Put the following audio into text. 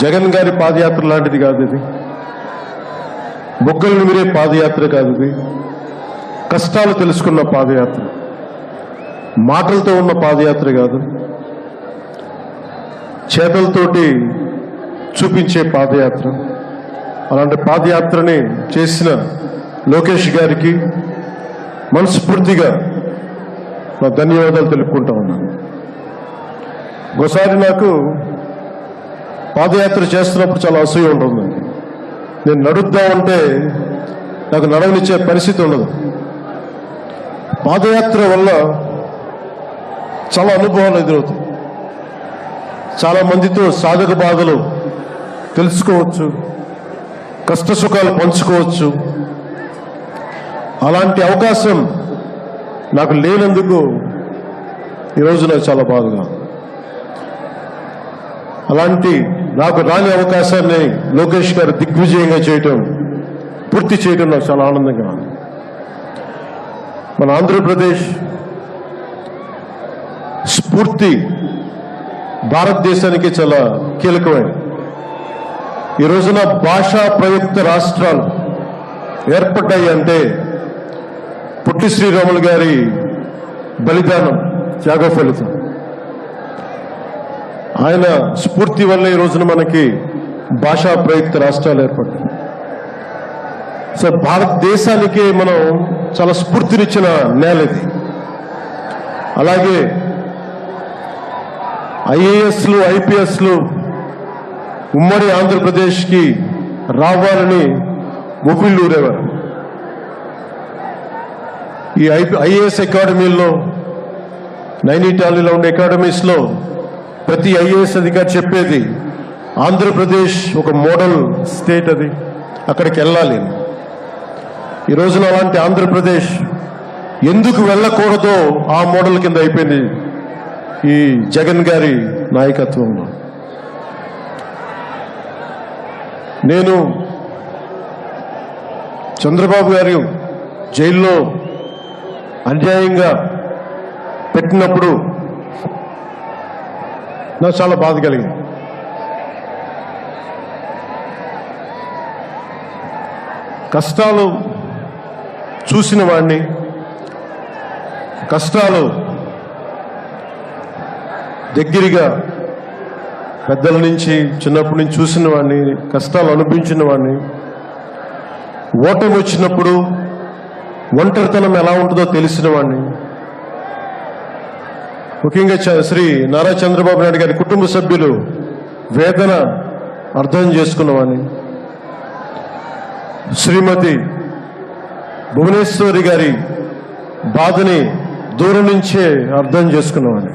జగన్ గారి పాదయాత్ర లాంటిది కాదు ఇది. బొగ్గలను మీరే పాదయాత్ర కాదు ఇది. కష్టాలు తెలుసుకున్న పాదయాత్ర. మాటలతో ఉన్న పాదయాత్ర కాదు. చేతలతోటి చూపించే పాదయాత్ర. అలాంటి పాదయాత్రని చేసిన లోకేష్ గారికి మనస్ఫూర్తిగా నా ధన్యవాదాలు తెలుపుకుంటా ఉన్నాను. ఒకసారి నాకు పాదయాత్ర చేస్తున్నప్పుడు చాలా అసూయ ఉంటుంది నేను నడుద్దామంటే నాకు నడవనిచ్చే పరిస్థితి ఉండదు. పాదయాత్ర వల్ల చాలా అనుభవాలు ఎదురవుతాయి. చాలా మందితో సాధక బాధలు తెలుసుకోవచ్చు కష్ట సుఖాలు పంచుకోవచ్చు. అలాంటి అవకాశం నాకు లేనందుకు ఈరోజు నాకు చాలా బాధగా అలాంటి నాకు రాని అవకాశాన్ని లోకేష్ గారు దిగ్విజయంగా చేయటం పూర్తి చేయటం నాకు చాలా ఆనందంగా ఉంది. మన ఆంధ్రప్రదేశ్ స్ఫూర్తి భారతదేశానికి చాలా కీలకమైనది. ఈ రోజున భాషా ప్రయుక్త రాష్ట్రాలు ఏర్పడ్డాయి అంటే పుట్టి శ్రీరాములు గారి బలిదానం త్యాగ ఫలితం ఆయన స్ఫూర్తి వల్ల ఈ రోజున మనకి భాషా ప్రయుక్త రాష్ట్రాలు ఏర్పడ్డాయి. సో భారతదేశానికి మనం చాలా స్ఫూర్తినిచ్చిన నేల ఇది. అలాగే ఐఏఎస్లు ఐపీఎస్లు ఉమ్మడి ఆంధ్రప్రదేశ్కి రావాలని ఉవ్విళ్ళూరేవారు ఈ ఐఏఎస్ అకాడమీల్లో నైనిటాలీలో ఉండే అకాడమీస్లో ప్రతి ఐఏఎస్ అధికారి చెప్పేది ఆంధ్రప్రదేశ్ ఒక మోడల్ స్టేట్ అది అక్కడికి వెళ్ళాలి. ఈ రోజున అలాంటి ఆంధ్రప్రదేశ్ ఎందుకు వెళ్ళకూడదో ఆ మోడల్ కింద అయిపోయింది ఈ జగన్ గారి నాయకత్వంలో. నేను చంద్రబాబు గారు జైల్లో అన్యాయంగా పెట్టినప్పుడు నాకు చాలా బాధ కలిగింది కష్టాలు చూసిన వాడిని కష్టాలు దగ్గరగా పెద్దల నుంచి చిన్నప్పటి నుంచి చూసిన వాడిని కష్టాలు అనిపించిన వాడిని ఓటమి వచ్చినప్పుడు ఒంటరితనం ఎలా ఉంటుందో తెలిసిన వాడిని ముఖ్యంగా శ్రీ నారా చంద్రబాబు నాయుడు గారి కుటుంబ సభ్యులు వేదన అర్థం చేసుకున్నవాని శ్రీమతి భువనేశ్వరి గారి బాధని దూరం నుంచే అర్థం చేసుకున్నవాని